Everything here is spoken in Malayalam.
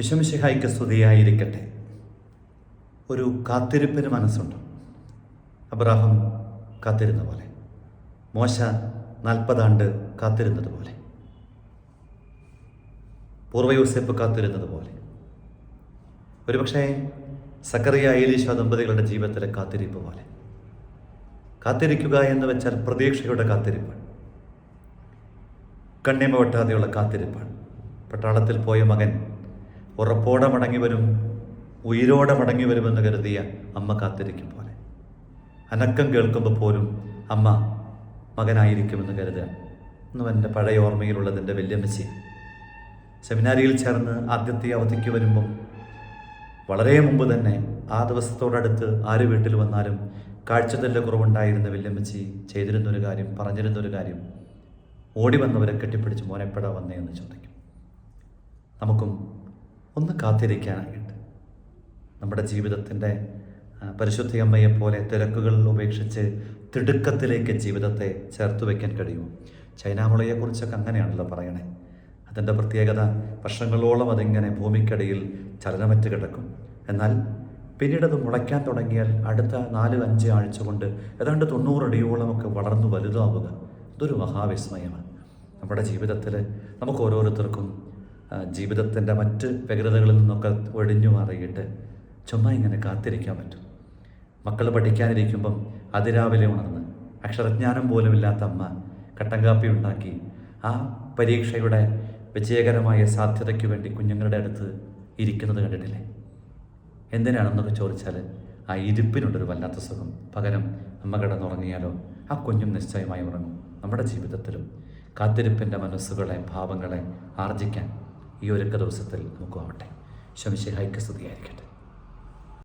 യശമിശിഹായിക്ക് സ്തുതിയായിരിക്കട്ടെ. ഒരു കാത്തിരിപ്പിന് മനസ്സുണ്ട്. അബ്രാഹം കാത്തിരുന്ന പോലെ. മോശ നാൽപ്പതാണ്ട് കാത്തിരുന്നത് പോലെ. പൂർവയോസെപ്പ് കാത്തിരുന്നത് പോലെ. ഒരുപക്ഷെ സക്കറിയ ഏലീശ ദമ്പതികളുടെ ജീവിതത്തിലെ കാത്തിരിപ്പ് പോലെ. കാത്തിരിക്കുക എന്ന് വെച്ചാൽ പ്രതീക്ഷയുടെ കാത്തിരിപ്പാണ് കണ്ണിമ വെട്ടാതെയുള്ള കാത്തിരിപ്പാണ് പട്ടാളത്തിൽ പോയ മകൻ ഉറപ്പോടെ മടങ്ങി വരും ഉയിരോടെ മടങ്ങി വരുമെന്ന് കരുതിയ അമ്മ കാത്തിരിക്കും പോലെ. അനക്കം കേൾക്കുമ്പോൾ പോലും അമ്മ മകനായിരിക്കുമെന്ന് കരുതുക. എന്നും എന്റെ പഴയ ഓർമ്മയിലുള്ളതിന്റെ വല്യമ്മച്ചി. സെമിനാരിയിൽ ചേർന്ന് ആദ്യത്തെ അവധിക്ക് വരുമ്പം വളരെ മുമ്പ് തന്നെ ആ ദിവസത്തോടടുത്ത് ആര് വീട്ടിൽ വന്നാലും കാഴ്ചതല്ല കുറവുണ്ടായിരുന്ന വല്യമ്മച്ചി ചെയ്തിരുന്നൊരു കാര്യം പറഞ്ഞിരുന്നൊരു കാര്യം ഓടി വന്നവരെ കെട്ടിപ്പിടിച്ച് മോനെപ്പെടാ വന്നേ എന്ന് ചോദിക്കും. ഒന്ന് കാത്തിരിക്കാനായിട്ട്. നമ്മുടെ ജീവിതത്തിന്റെ പരിശുദ്ധി പരിശുദ്ധ അമ്മയെപ്പോലെ തിരക്കുകളിൽ ഉപേക്ഷിച്ച് തിടുക്കത്തിലേക്ക് ജീവിതത്തെ ചേർത്ത് വയ്ക്കാൻ കഴിയുമോ? ചൈനാമുളയെക്കുറിച്ചൊക്കെ അങ്ങനെയാണല്ലോ പറയണേ. അതിന്റെ പ്രത്യേകത വർഷങ്ങളോളം അതിങ്ങനെ ഭൂമിക്കടിയിൽ ചലനമറ്റ് കിടക്കും. എന്നാൽ പിന്നീട് അത് മുളയ്ക്കാൻ തുടങ്ങിയാൽ അടുത്ത നാല് അഞ്ച് ആഴ്ച കൊണ്ട് ഏതാണ്ട് തൊണ്ണൂറടിയോളമൊക്കെ വളർന്നു വലുതാവുക. ഇതൊരു മഹാവിസ്മയമാണ്. നമ്മുടെ ജീവിതത്തിൽ നമുക്ക് ഓരോരുത്തർക്കും ജീവിതത്തിന്റെ മറ്റ് വ്യഗ്രതകളിൽ നിന്നൊക്കെ ഒഴിഞ്ഞു മാറിയിട്ട് ചുമ്മാ ഇങ്ങനെ കാത്തിരിക്കാൻ പറ്റും. മക്കൾ പഠിക്കാനിരിക്കുമ്പം അതിരാവിലെ ഉണർന്ന് അക്ഷരജ്ഞാനം പോലും ഇല്ലാത്ത അമ്മ കട്ടൻ കാപ്പി ഉണ്ടാക്കി ആ പരീക്ഷയുടെ വിജയകരമായ സാധ്യതയ്ക്ക് വേണ്ടി കുഞ്ഞുങ്ങളുടെ അടുത്ത് ഇരിക്കുന്നത് കണ്ടിട്ടില്ലേ? എന്തിനാണെന്നൊക്കെ ചോദിച്ചാൽ ആ ഇരിപ്പിനുണ്ടൊരു വല്ലാത്ത സുഖം. പകരം അമ്മ കിടന്നുറങ്ങിയാലോ? ആ കുഞ്ഞും നിശ്ചയമായി ഉറങ്ങും. നമ്മുടെ ജീവിതത്തിലും കാത്തിരിപ്പിന്റെ മനസ്സുകളെ ഭാവങ്ങളെ ആർജിക്കാൻ ഈ ഒരുക്ക ദിവസത്തിൽ നമുക്ക് ആവട്ടെ. ഹൈക്ക് സ്തുതിയായിരിക്കട്ടെ.